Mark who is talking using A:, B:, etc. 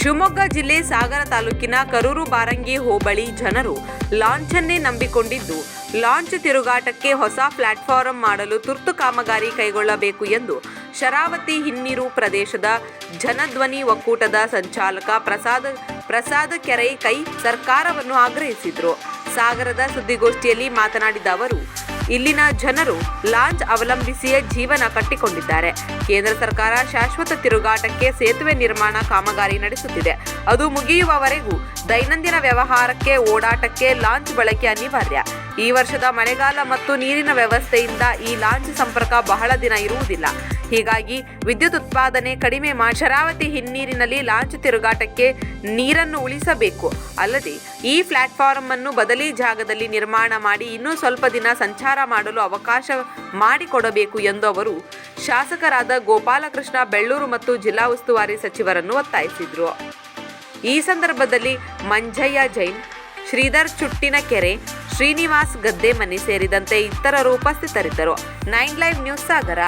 A: ಶಿವಮೊಗ್ಗ ಜಿಲ್ಲೆ ಸಾಗರ ತಾಲೂಕಿನ ಕರೂರು ಬಾರಂಗಿ ಹೋಬಳಿ ಜನರು ಲಾಂಚನ್ನೇ ನಂಬಿಕೊಂಡಿದ್ದು. ಲಾಂಚ್ ತಿರುಗಾಟಕ್ಕೆ ಹೊಸ ಪ್ಲಾಟ್ಫಾರಂ ಮಾಡಲು ತುರ್ತು ಕಾಮಗಾರಿ ಕೈಗೊಳ್ಳಬೇಕು ಎಂದು ಶರಾವತಿ ಹಿನ್ನೀರು ಪ್ರದೇಶದ ಜನಧ್ವನಿ ಒಕ್ಕೂಟದ ಸಂಚಾಲಕ ಪ್ರಸಾದ ಪ್ರಸಾದ ಕೆರೆ ಕೈ ಸರ್ಕಾರವನ್ನು ಆಗ್ರಹಿಸಿದರು. ಸಾಗರದ ಸುದ್ದಿಗೋಷ್ಠಿಯಲ್ಲಿ ಮಾತನಾಡಿದ ಅವರು ಇಲ್ಲಿನ ಜನರು ಲಾಂಚ್ ಅವಲಂಬಿಸಿಯೇ ಜೀವನ ಕಟ್ಟಿಕೊಂಡಿದ್ದಾರೆ. ಕೇಂದ್ರ ಸರ್ಕಾರ ಶಾಶ್ವತ ತಿರುಗಾಟಕ್ಕೆ ಸೇತುವೆ ನಿರ್ಮಾಣ ಕಾಮಗಾರಿ ನಡೆಸುತ್ತಿದೆ. ಅದು ಮುಗಿಯುವವರೆಗೂ ದೈನಂದಿನ ವ್ಯವಹಾರಕ್ಕೆ, ಓಡಾಟಕ್ಕೆ ಲಾಂಚ್ ಬಳಕೆ ಅನಿವಾರ್ಯ. ಈ ವರ್ಷದ ಮಳೆಗಾಲ ಮತ್ತು ನೀರಿನ ವ್ಯವಸ್ಥೆಯಿಂದ ಈ ಲಾಂಚ್ ಸಂಪರ್ಕ ಬಹಳ ದಿನ ಇರುವುದಿಲ್ಲ. ಹೀಗಾಗಿ ವಿದ್ಯುತ್ ಉತ್ಪಾದನೆ ಕಡಿಮೆ ಮಾಡಿ ಶರಾವತಿ ಹಿನ್ನೀರಿನಲ್ಲಿ ಲಾಂಚ್ ತಿರುಗಾಟಕ್ಕೆ ನೀರನ್ನು ಉಳಿಸಬೇಕು. ಅಲ್ಲದೆ ಈ ಪ್ಲಾಟ್ಫಾರ್ಮ್ ಅನ್ನು ಬದಲಿ ಜಾಗದಲ್ಲಿ ನಿರ್ಮಾಣ ಮಾಡಿ ಇನ್ನೂ ಸ್ವಲ್ಪ ದಿನ ಸಂಚಾರ ಮಾಡಲು ಅವಕಾಶ ಮಾಡಿಕೊಡಬೇಕು ಎಂದು ಅವರು ಶಾಸಕರಾದ ಗೋಪಾಲಕೃಷ್ಣ ಬೆಳ್ಳೂರು ಮತ್ತು ಜಿಲ್ಲಾ ಉಸ್ತುವಾರಿ ಸಚಿವರನ್ನು ಒತ್ತಾಯಿಸಿದರು. ಈ ಸಂದರ್ಭದಲ್ಲಿ ಮಂಜಯ್ಯ ಜೈನ್, ಶ್ರೀಧರ್ ಚುಟ್ಟಿನಕೆರೆ, ಶ್ರೀನಿವಾಸ್ ಗದ್ದೆಮನಿ ಸೇರಿದಂತೆ ಇತರರು ಉಪಸ್ಥಿತರಿದ್ದರು. Nine live news Sagara.